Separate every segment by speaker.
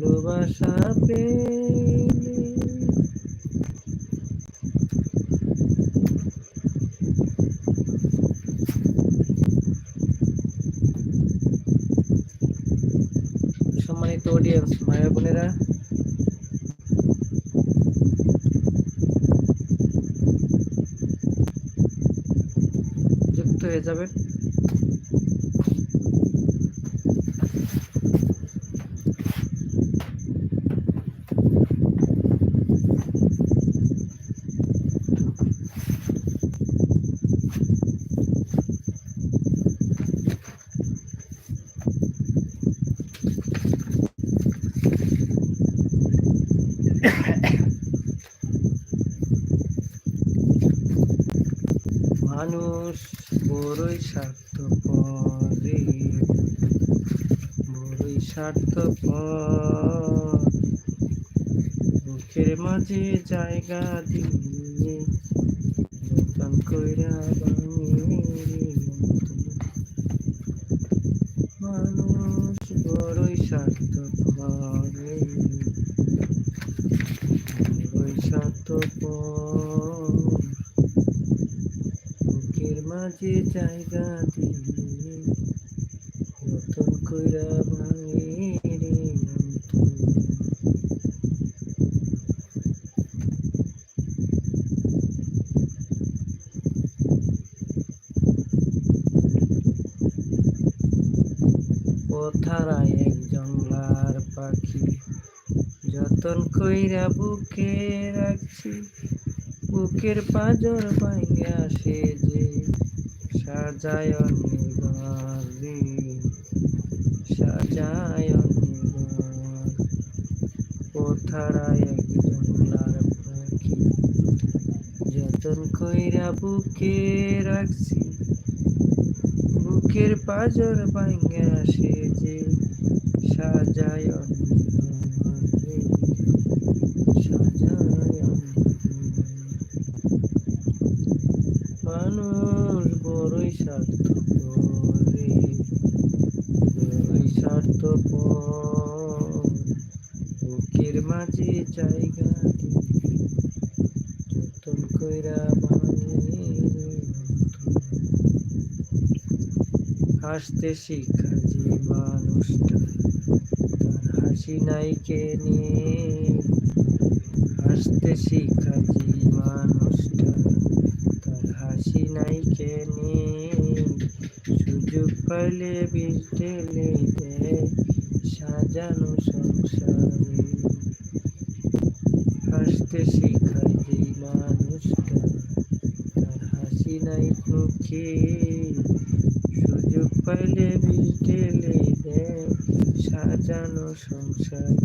Speaker 1: ভালোবাসা পেলে। সম্মানিত অডিয়েন্স মায়া বোনেরা যুক্ত হয়ে যাবেন মানুষ বড়ই স্বার্থপর বড়ই স্বার্থপর বুকের মাঝে জায়গা দিয়ে নতুন কইরা মানুষ বড়ই স্বার্থপর বড়ই স্বার্থপর মাঝে জায়গা দিলে নতুন কইরা ভাঙে রে। এক জংলার পাখি যতন কইরা বুকে রাখছি, বুকের পাজর ভাঙ্গে আসে যে সাজায়নের ঘর রে সাজায়নের ঘর কোথারায় এক জংলার পাখি? যতন কইরা বুকে রাখছি, বুকের পাজর ভাঙ্গে আসে যে সাজায়ন মানুষ বড়ই স্বার্থ রে বুকের মাঝে জায়গা যতন কইরা হাসতে শিখা যে মানুষটা, তার হাসি নাই কেনে হাসতে শিখা যে মানুষটা। হাসি নাই সুযোগ পাইলে বিষ ঢেলে সাজানো সংসারে। হাসতে শিখায় যে মানুষটা, তার হাসি নাই মুখে। সুযোগ পাইলে বিষ ঢেলে সাজানো সংসারে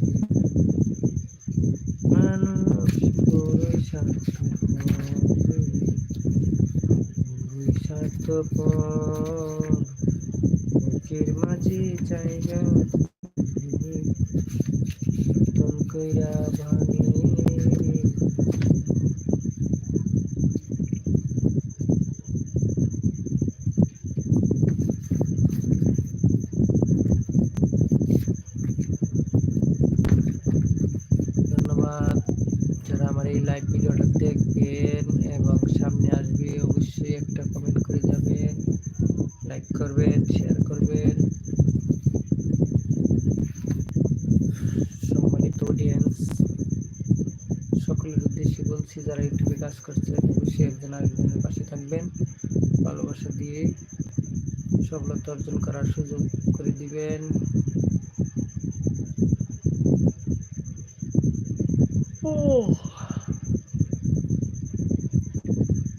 Speaker 1: মানুষ বড়ই স্বার্থপর বড়ই স্বার্থপর বুকের মাঝে জায়গা দিলে নতুন কইরা ভাঙে রে ধন্যবাদ যারা আমার এই লাইভ ভিডিওটা দেখবেন করবেন শেয়ার করবেন। সম্মানিত অডিয়েন্স সকলের উদ্দেশ্যে বলছি, যারা ইউটিউবে কাজ করছেন, অবশ্যই একজন আরেকজনের পাশে থাকবেন। ভালোবাসা দিয়ে সফলতা অর্জন করার সুযোগ করে দিবেন।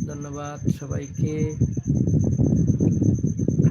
Speaker 1: ধন্যবাদ সবাইকে।